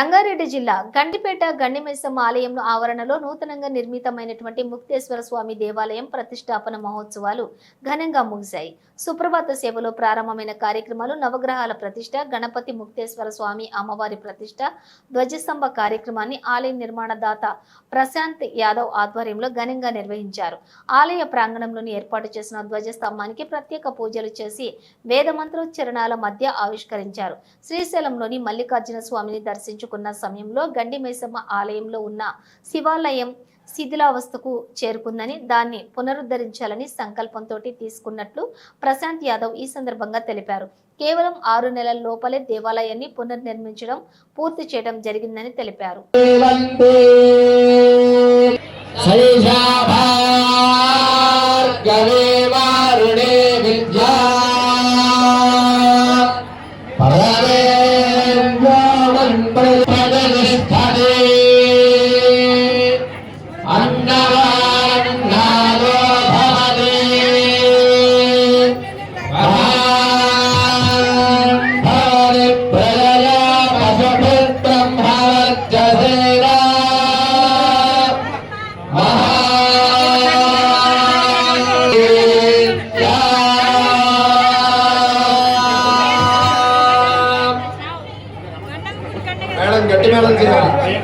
రంగారెడ్డి జిల్లా గండిపేట గండిమేసం ఆలయంలో ఆవరణలో నూతనంగా నిర్మితమైనటువంటి ముక్తేశ్వర స్వామి దేవాలయం ప్రతిష్టాపన మహోత్సవాలు ఘనంగా ముగిశాయి. సుప్రభాత సేవలో ప్రారంభమైన కార్యక్రమాలు నవగ్రహాల ప్రతిష్ట గణపతి ముక్తేశ్వర స్వామి అమ్మవారి ప్రతిష్ట ధ్వజస్తంభ కార్యక్రమాన్ని ఆలయ నిర్మాణదాత ప్రశాంత్ యాదవ్ ఆధ్వర్యంలో ఘనంగా నిర్వహించారు. ఆలయ ప్రాంగణంలోని ఏర్పాటు చేసిన ధ్వజస్తంభానికి ప్రత్యేక పూజలు చేసి వేద మంత్రోచ్చరణాల మధ్య ఆవిష్కరించారు. శ్రీశైలంలోని మల్లికార్జున స్వామిని దర్శించుకున్న సమయంలో గండిమేసమ్మ ఆలయంలో ఉన్న శివాలయం శిథిలావస్థకు చేరుకుందని దాన్ని పునరుద్ధరించాలని సంకల్పంతో తీసుకున్నట్లు ప్రశాంత్ యాదవ్ ఈ సందర్భంగా తెలిపారు. కేవలం ఆరు నెలల లోపలే దేవాలయాన్ని పునర్నిర్మించడం పూర్తి చేయడం జరిగిందని తెలిపారు. గట్టి మేడం తినాలి.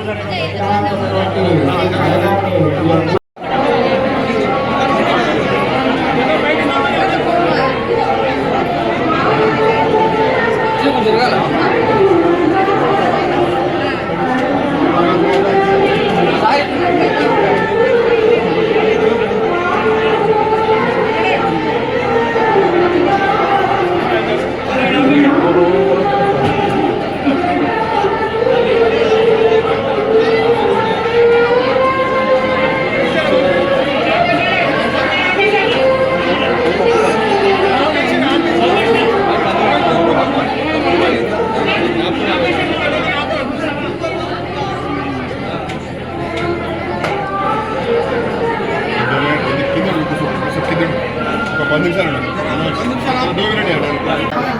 ഇതിനെ ഞാൻ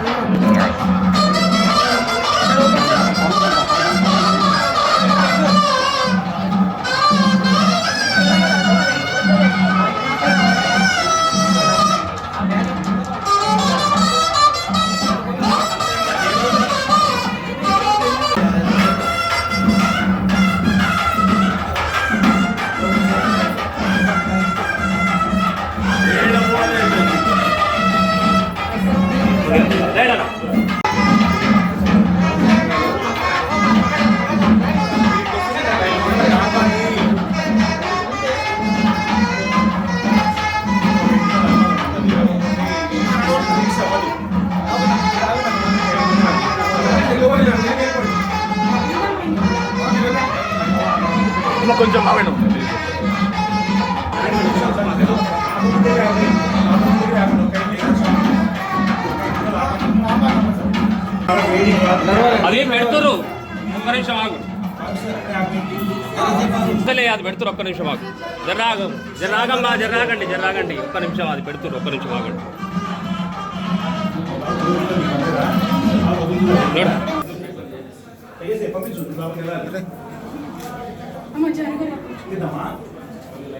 అది పెడుతురు. ఒక్క నిమిషం ఆగు. ఇంతలే అది పెడుతురు ఒక్క నిమిషం ఆగు. జర్రాగం. జర్రాగమ్మా జర్రాగండి జర్రాగండి. ఒక్క నిమిషం అది పెడుతురు ఒక్క నిమిషం ఆగండి.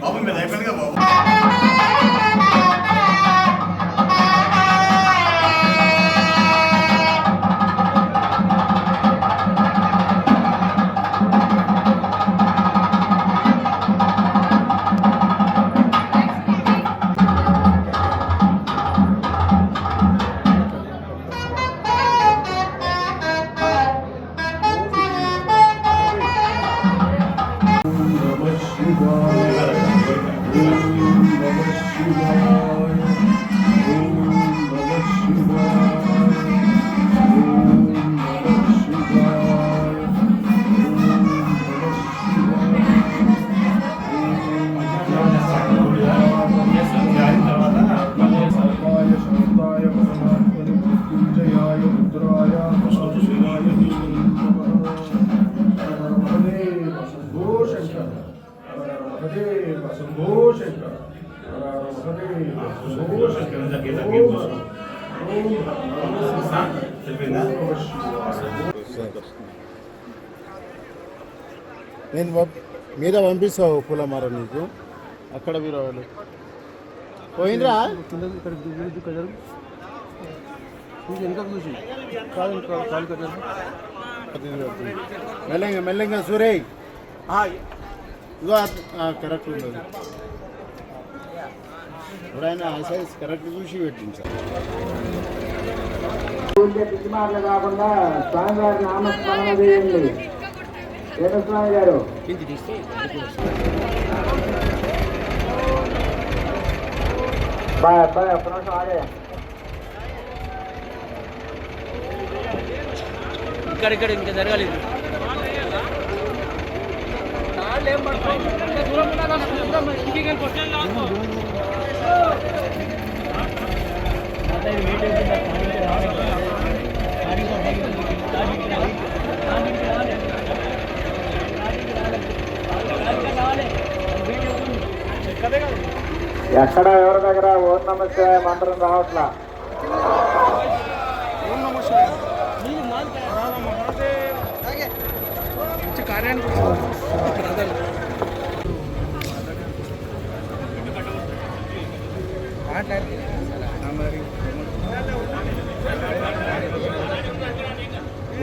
బాబు మీద అయిపోయిందిగా బాబు. లేదు. నేను మీద పంపిస్తావు పూలమార నీకు? అక్కడ మీరు వాళ్ళు పోయిందిరా మెల్లంగా మెల్లంగా సూరే కరెక్ట్ ఉండదు ఎప్పుడైనా ఆ సైజ్ కరెక్ట్ చూసి పెట్టించారు ఊరికే పిచ్చి మాటలు కాకుండా స్వామి గారి నామస్మరణ చేయండి. స్వామి గారు? బాయ్ ఒక్క నిమిషం ఆగే ఎక్కడ ఎవరి దగ్గర? ఓం నమస్తే మంత్రం రావట్లా?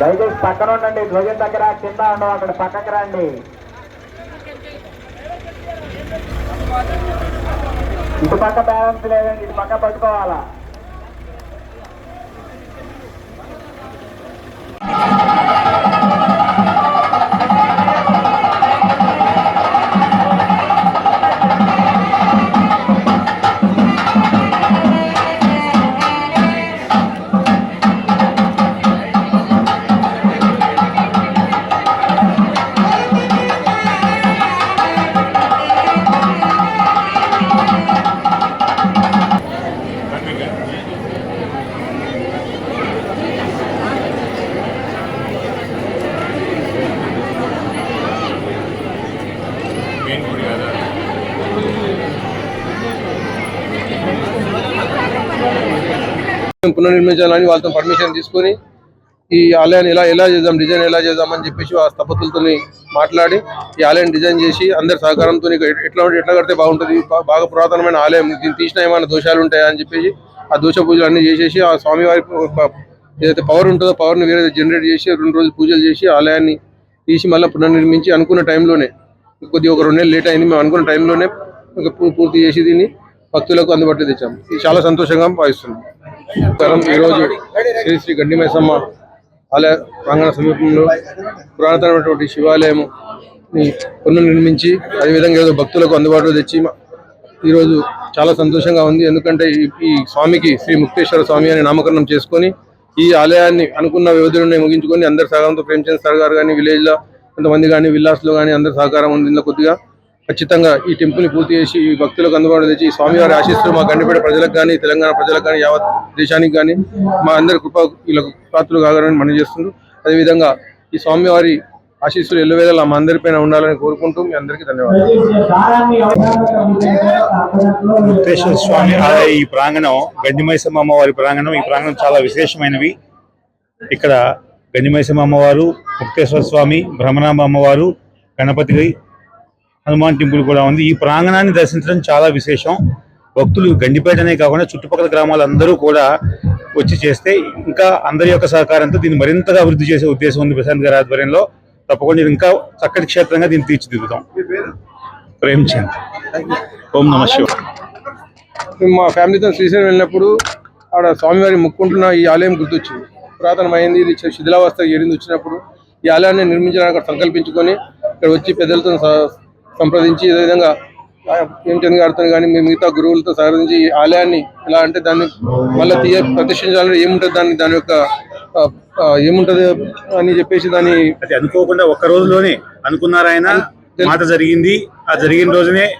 దయచేసి పక్కన ఉండండి. ధ్వజం దగ్గర కింద ఉండవు అక్కడ పక్కకి రండి. ఇటు పక్క బ్యాలెన్స్ లేదండి. ఇటు పక్క పట్టుకోవాలా? పునర్నిర్మించాలని వాళ్ళతో పర్మిషన్ తీసుకొని ఈ ఆలయాన్ని ఎలా ఎలా చేద్దాం డిజైన్ ఎలా చేద్దామని చెప్పేసి ఆ స్థపతులతో మాట్లాడి ఈ ఆలయాన్ని డిజైన్ చేసి అందరి సహకారంతో ఎట్లా ఎట్లా కడితే బాగుంటుంది. బాగా పురాతనమైన ఆలయం దీన్ని తీసిన ఏమైనా దోషాలు ఉంటాయా అని చెప్పేసి ఆ దోష పూజలు అన్ని చేసేసి ఆ స్వామివారి ఏదైతే పవర్ ఉంటుందో పవర్ని వేరే జనరేట్ చేసి రెండు రోజులు పూజలు చేసి ఆలయాన్ని తీసి మళ్ళీ పునర్నిర్మించి అనుకున్న టైంలోనే కొద్దిగా ఒక రెండు నెలలు లేట్ అయింది మేము అనుకున్న టైంలోనే పూర్తి చేసి దీన్ని భక్తులకు అందుబాటులో తెచ్చాము. ఇది చాలా సంతోషంగా భావిస్తున్నాం. నమస్కారం ఈరోజు శ్రీ శ్రీ గండిమైసమ్మ ఆలయ ప్రాంగణ సమీపంలో పురాతనమైనటువంటి శివాలయం పునర్నిర్మించి అదేవిధంగా ఏదో భక్తులకు అందుబాటులో తెచ్చి ఈరోజు చాలా సంతోషంగా ఉంది. ఎందుకంటే ఈ- ఈ స్వామికి శ్రీ ముక్తేశ్వర స్వామి అని నామకరణం చేసుకొని ఈ ఆలయాన్ని అనుకున్న వ్యవధిలోనే ముగించుకొని అందరి సహకారంతో ప్రేమచంద్ సార్ గారు కానీ విలేజ్లో కొంతమంది కానీ విల్లాస్లో కానీ అందరి సహకారం ఉంది ఇందులో కొద్దిగా. ఖచ్చితంగా ఈ టెంపుల్ని పూర్తి చేసి ఈ భక్తులకు అందుబాటులో తెచ్చి స్వామివారి ఆశీస్సులు మా గండిపేట ప్రజలకు కానీ తెలంగాణ ప్రజలకు కానీ యావత్ దేశానికి కానీ మా అందరి కృప వీళ్ళకు పాత్రలు కాగలని మనం చేస్తుంది అదేవిధంగా ఈ స్వామివారి ఆశీస్సులు ఎల్లవేళలా మా అందరిపైన ఉండాలని కోరుకుంటూ మీ అందరికీ ధన్యవాదాలు. స్వామి ఆలయ ఈ ప్రాంగణం గండిమైసమ్మ అమ్మవారి ప్రాంగణం ఈ ప్రాంగణం చాలా విశేషమైనవి. ఇక్కడ గండిమైసమ్మ అమ్మవారు ముక్తేశ్వర స్వామి భ్రమణాంబ అమ్మవారు గణపతి హనుమాన్ టెంపుల్ కూడా ఉంది. ఈ ప్రాంగణాన్ని దర్శించడం చాలా విశేషం. భక్తులు గండిపేటనే కాకుండా చుట్టుపక్కల గ్రామాలందరూ కూడా వచ్చి చేస్తే ఇంకా అందరి యొక్క సహకారంతో దీన్ని మరింతగా అభివృద్ధి చేసే ఉద్దేశం ఉంది ప్రశాంత్ గారి ఆధ్వర్యంలో. తప్పకుండా ఇంకా చక్కటి క్షేత్రంగా దీన్ని తీర్చిదిద్దుతాం. ప్రేమ్చంద్ ఓం నమ శివ మా ఫ్యామిలీతో శ్రీశైలం వెళ్ళినప్పుడు ఆడ స్వామివారి ముక్కుంటున్న ఈ ఆలయం గుర్తొచ్చింది. పురాతనమైంది ఇది శిథిలావస్థ ఏరింది వచ్చినప్పుడు ఈ ఆలయాన్ని నిర్మించడానికి సంకల్పించుకొని ఇక్కడ వచ్చి పెద్దలతో సంప్రదించి అదేవిధంగా ప్రేమచంద్ గారితో కానీ మీ మిగతా గురువులతో సంప్రదించి ఈ ఆలయాన్ని ఎలా అంటే దాన్ని మళ్ళీ తీయ ప్రతిష్ఠించాలంటే ఏముంటుంది దాన్ని దాని యొక్క ఏముంటుంది అని చెప్పేసి దాన్ని అది అనుకోకుండా ఒక్క రోజులోనే అనుకున్నారు ఆయన మాట జరిగింది. ఆ జరిగిన రోజునే